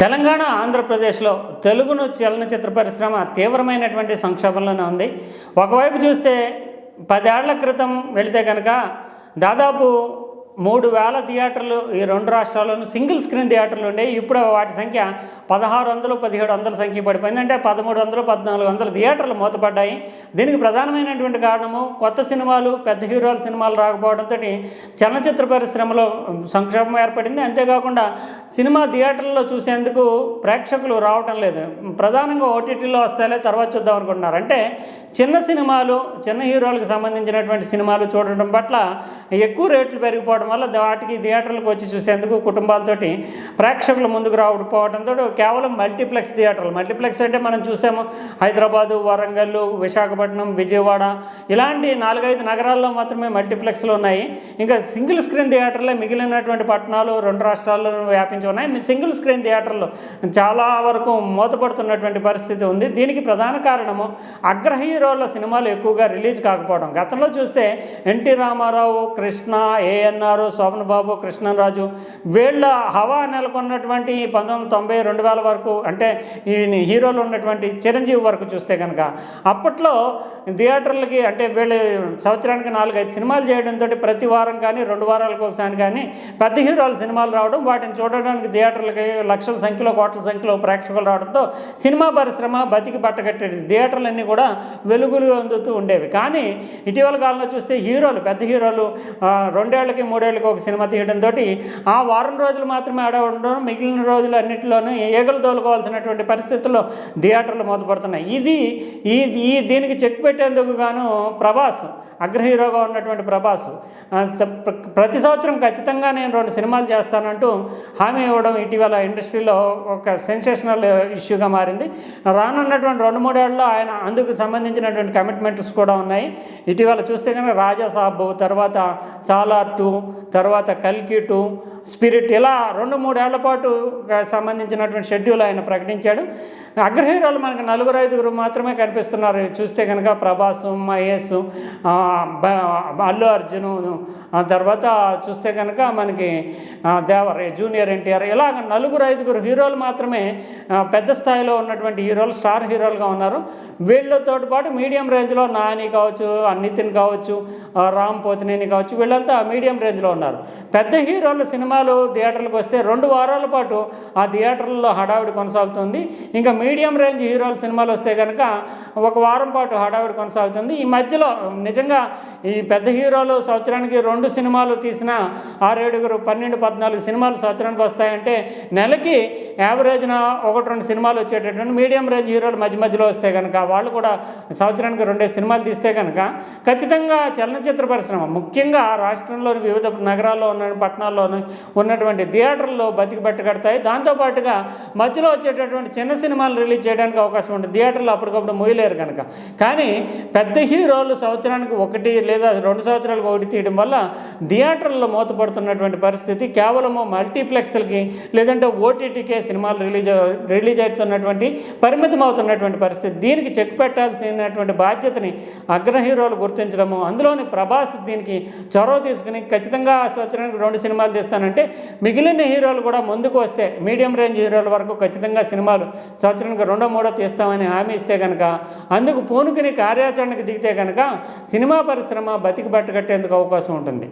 తెలంగాణ ఆంధ్రప్రదేశ్లో తెలుగును చలనచిత్ర పరిశ్రమ తీవ్రమైనటువంటి సంక్షోభంలోనే ఉంది. ఒకవైపు చూస్తే పదేళ్ళ క్రితం వెళితే కనుక దాదాపు మూడు వేల థియేటర్లు ఈ రెండు రాష్ట్రాల్లోనూ సింగిల్ స్క్రీన్ థియేటర్లు ఉండేవి ఇప్పుడు వాటి సంఖ్య పదహారు వందలు పదిహేడు వందల సంఖ్య పడిపోయింది. అంటే పదమూడు వందలు పద్నాలుగు వందల థియేటర్లు మూతపడ్డాయి. దీనికి ప్రధానమైనటువంటి కారణము కొత్త సినిమాలు పెద్ద హీరోల సినిమాలు రాకపోవడంతో చలనచిత్ర పరిశ్రమలో సంక్షోభం ఏర్పడింది. అంతేకాకుండా సినిమా థియేటర్లో చూసేందుకు ప్రేక్షకులు రావటం లేదు. ప్రధానంగా ఓటీటీలో వస్తాయే తర్వాత చూద్దాం అనుకుంటున్నారు. అంటే చిన్న సినిమాలు చిన్న హీరోలకు సంబంధించినటువంటి సినిమాలు చూడటం పట్ల ఎక్కువ రేట్లు పెరిగిపోవడం వల్ల వాటికి థియేటర్లకు వచ్చి చూసేందుకు కుటుంబాలతోటి ప్రేక్షకులు ముందుకు రావకపోవడంతో కేవలం మల్టీప్లెక్స్ థియేటర్లు. మల్టీప్లెక్స్ అంటే మనం చూసాము హైదరాబాదు వరంగల్ విశాఖపట్నం విజయవాడ ఇలాంటి నాలుగైదు నగరాల్లో మాత్రమే మల్టీప్లెక్స్లు ఉన్నాయి. ఇంకా సింగిల్ స్క్రీన్ థియేటర్లే మిగిలినటువంటి పట్టణాలు రెండు రాష్ట్రాల్లో వ్యాపించి ఉన్నాయి. సింగిల్ స్క్రీన్ థియేటర్లు చాలా వరకు మూతపడుతున్నటువంటి పరిస్థితి ఉంది. దీనికి ప్రధాన కారణము అగ్ర హీరోల సినిమాలు ఎక్కువగా రిలీజ్ కాకపోవడం. గతంలో చూస్తే ఎన్టీ రామారావు కృష్ణ ఏఎన్ఆర్ గారు శోభన్ బాబు కృష్ణరాజు వీళ్ళ హవా నెలకొన్నటువంటి పంతొమ్మిది తొంభై రెండు వేల వరకు అంటే ఈ హీరోలు ఉన్నటువంటి చిరంజీవి వరకు చూస్తే కనుక అప్పట్లో థియేటర్లకి అంటే వీళ్ళు సంవత్సరానికి నాలుగైదు సినిమాలు చేయడంతో ప్రతి వారం కానీ రెండు వారాలకు ఒకసారి కానీ పెద్ద హీరోల సినిమాలు రావడం వాటిని చూడడానికి థియేటర్లకి లక్షల సంఖ్యలో కోట్ల సంఖ్యలో ప్రేక్షకులు రావడంతో సినిమా పరిశ్రమ బతికి పట్టగట్టేది థియేటర్లన్నీ కూడా వెలుగులు అందుతూ ఉండేవి. కానీ ఇటీవల కాలంలో చూస్తే హీరోలు పెద్ద హీరోలు రెండేళ్ళకి మూడేళ్ళకి ఒక సినిమా తీయడంతో ఆ వారం రోజులు మాత్రమే ఆడ ఉండడం మిగిలిన రోజులు అన్నింటిలోనూ ఏగలు తోలుకోవాల్సినటువంటి పరిస్థితుల్లో థియేటర్లు మూతపడుతున్నాయి. ఇది ఈ ఈ దీనికి చెక్ పెట్టేందుకు గాను ప్రభాస్ అగ్రహీరోగా ఉన్నటువంటి ప్రభాస్ ప్ర- ప్రతి సంవత్సరం ఖచ్చితంగా నేను రెండు సినిమాలు చేస్తానంటూ హామీ ఇవ్వడం ఇటీవల ఇండస్ట్రీలో ఒక సెన్సేషనల్ ఇష్యూగా మారింది. రానున్నటువంటి రెండు మూడేళ్ళలో ఆయన అందుకు సంబంధించినటువంటి కమిట్మెంట్స్ కూడా ఉన్నాయి. ఇటీవల చూస్తే కనుక రాజా సాబు తర్వాత సాలార్ టూ తర్వాత కల్కి టూ స్పిరిట్ ఇలా రెండు మూడేళ్ళ పాటు సంబంధించినటువంటి షెడ్యూల్ ఆయన ప్రకటించాడు. అగ్రహీరోలు మనకు నలుగురు ఐదుగురు మాత్రమే కనిపిస్తున్నారు. చూస్తే కనుక ప్రభాస్ మహేష్ అల్లు అర్జును తర్వాత చూస్తే కనుక మనకి దేవర్ జూనియర్ ఎన్టీఆర్. ఇలాగ నలుగురు ఐదుగురు హీరోలు మాత్రమే పెద్ద స్థాయిలో ఉన్నటువంటి హీరోలు స్టార్ హీరోలుగా ఉన్నారు. వీళ్ళతో పాటు మీడియం రేంజ్లో నాని కావచ్చు ఆ నితిన్ కావచ్చు రామ్ పోతినేని కావచ్చు వీళ్ళంతా మీడియం రేంజ్లో ఉన్నారు. పెద్ద హీరోల సినిమాలు థియేటర్లకు వస్తే రెండు వారాల పాటు ఆ థియేటర్లలో హడావిడి కొనసాగుతుంది. ఇంకా మీడియం రేంజ్ హీరోల సినిమాలు వస్తే కనుక ఒక వారం పాటు హడావిడి కొనసాగుతుంది. ఈ మధ్యలో నిజంగా ఈ పెద్ద హీరోలు సంవత్సరానికి రెండు సినిమాలు తీసిన ఆరేడుగురు పన్నెండు పద్నాలుగు సినిమాలు సంవత్సరానికి వస్తాయంటే నెలకి యావరేజ్న ఒకటి రెండు సినిమాలు వచ్చేటటువంటి మీడియం రేంజ్ హీరోలు మధ్య మధ్యలో వస్తే కనుక వాళ్ళు కూడా సంవత్సరానికి రెండే సినిమాలు తీస్తే కనుక ఖచ్చితంగా చలనచిత్ర పరిశ్రమ ముఖ్యంగా రాష్ట్రంలోని వివిధ నగరాల్లో ఉన్న పట్టణాల్లో ఉన్నటువంటి థియేటర్లో బతికి పట్టుకడతాయి దాంతోపాటుగా మధ్యలో వచ్చేటటువంటి చిన్న సినిమాలు రిలీజ్ చేయడానికి అవకాశం ఉంటుంది. థియేటర్లు అప్పటికప్పుడు మూయలేరు కనుక కానీ పెద్ద హీరోలు సంవత్సరానికి ఒకటి లేదా రెండు సంవత్సరాలకు ఒకటి తీయడం వల్ల థియేటర్లో మూతపడుతున్నటువంటి పరిస్థితి కేవలము మల్టీప్లెక్స్లకి లేదంటే ఓటీటీకే సినిమాలు రిలీజ్ రిలీజ్ అవుతున్నటువంటి పరిమితం అవుతున్నటువంటి పరిస్థితి. దీనికి చెక్ పెట్టాల్సినటువంటి బాధ్యతని అగ్ర హీరోలు గుర్తించడము అందులోని ప్రభాస్ దీనికి చొరవ తీసుకుని ఖచ్చితంగా ఖచ్చితంగా సంవత్సరానికి రెండు సినిమాలు తీస్తానంటే మిగిలిన హీరోలు కూడా ముందుకు వస్తే మీడియం రేంజ్ హీరోల వరకు ఖచ్చితంగా సినిమాలు సంవత్సరానికి రెండో మూడో తీస్తామని హామీ ఇస్తే కనుక అందుకు పూనుకుని కార్యాచరణకు దిగితే కనుక సినిమా పరిశ్రమ బతికి బట్టగట్టేందుకు అవకాశం ఉంటుంది.